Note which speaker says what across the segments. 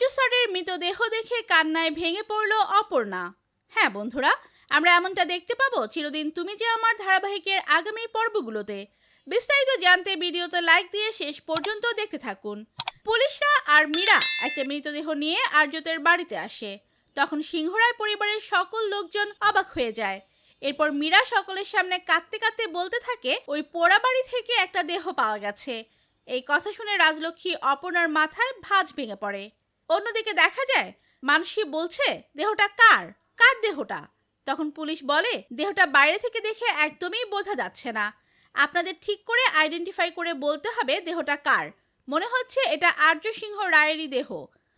Speaker 1: আর্য স্যারের মৃতদেহ দেখে কান্নায় ভেঙে পড়ল অপর্ণা। হ্যাঁ বন্ধুরা, আমরা এমনটা দেখতে পাবো। চিরদিন তুমি যে আমার ধারাবাহিকের আগামী পর্বগুলোতে বিস্তারিত জানতে ভিডিওতে লাইক দিয়ে শেষ পর্যন্ত দেখতে থাকুন। পুলিশরা আর মীরা একটা মৃতদেহ নিয়ে আর্যতের বাড়িতে আসে। তখন সিংহরায় পরিবারের সকল লোকজন অবাক হয়ে যায়। এরপর মীরা সকলের সামনে কাঁদতে কাঁদতে বলতে থাকে, ওই পোড়া বাড়ি থেকে একটা দেহ পাওয়া গেছে। এই কথা শুনে রাজলক্ষ্মী অপর্ণার মাথায় ভাঁজ ভেঙে পড়ে। অন্যদিকে দেখা যায়, মানসী বলছে, দেহটা কার? কার দেহটা? তখন পুলিশ বলে, দেহটা বাইরে থেকে দেখে একদমই বোঝা যাচ্ছে না। আপনাদের ঠিক করে আইডেন্টিফাই করে বলতে হবে দেহটা কার। মনে হচ্ছে এটা আর্য সিংহ রায়েরই দেহ।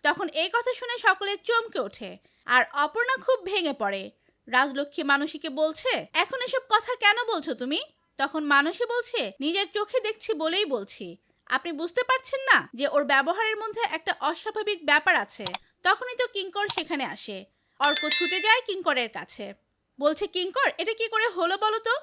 Speaker 1: তখন এই কথা শুনে সকলে চমকে ওঠে, আর অপর্ণা খুব ভেঙে পড়ে। রাজলক্ষ্মী মানসীকে বলছে, এখন এসব কথা কেন বলছো তুমি? তখন মানসী বলছে, নিজের চোখে দেখছি বলেই বলছি। আপনি বুঝতে পারছেন না যে ওর ব্যবহারের মধ্যে একটা অস্বাভাবিক ব্যাপার আছে। তখনই তো কিঙ্কর সেখানে আসে। অর্ক ছুটে যায় কিঙ্করের কাছে। বলছে, কিঙ্কর, এটা কি করে হলো বলো তো?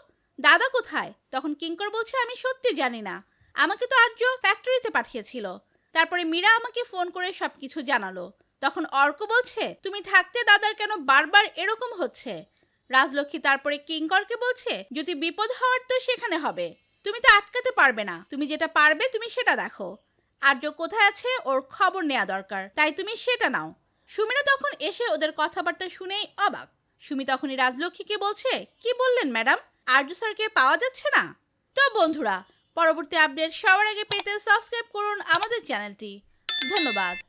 Speaker 1: দাদা কোথায়? তখন কিঙ্কর বলছে, আমি সত্যি জানি না। আমাকে তো আর্য ফ্যাক্টরিতে পাঠিয়েছিল। তারপরে মীরা আমাকে ফোন করে সব কিছু জানালো। তখন অর্ক বলছে, তুমি থাকতে দাদার কেন বারবার এরকম হচ্ছে? রাজলক্ষ্মী তারপরে কিঙ্করকে বলছে, যদি বিপদ হওয়ার তো সেখানে হবে। তুমি তো আটকাতে পারবে না। তুমি যেটা পারবে, তুমি সেটা দেখো। আর্য কোথায় আছে? ওর খবর নেওয়া দরকার। তাই তুমি সেটা নাও। সুমিরা তখন এসে ওদের কথাবার্তা শুনেই অবাক। সুমি তখনই রাজলক্ষ্মীকে বলছে, কি বললেন ম্যাডাম? আর্য স্যারকে পাওয়া যাচ্ছে না? তো বন্ধুরা, পরবর্তী আপডেট সবার আগে পেতে সাবস্ক্রাইব করুন আমাদের চ্যানেলটি। ধন্যবাদ।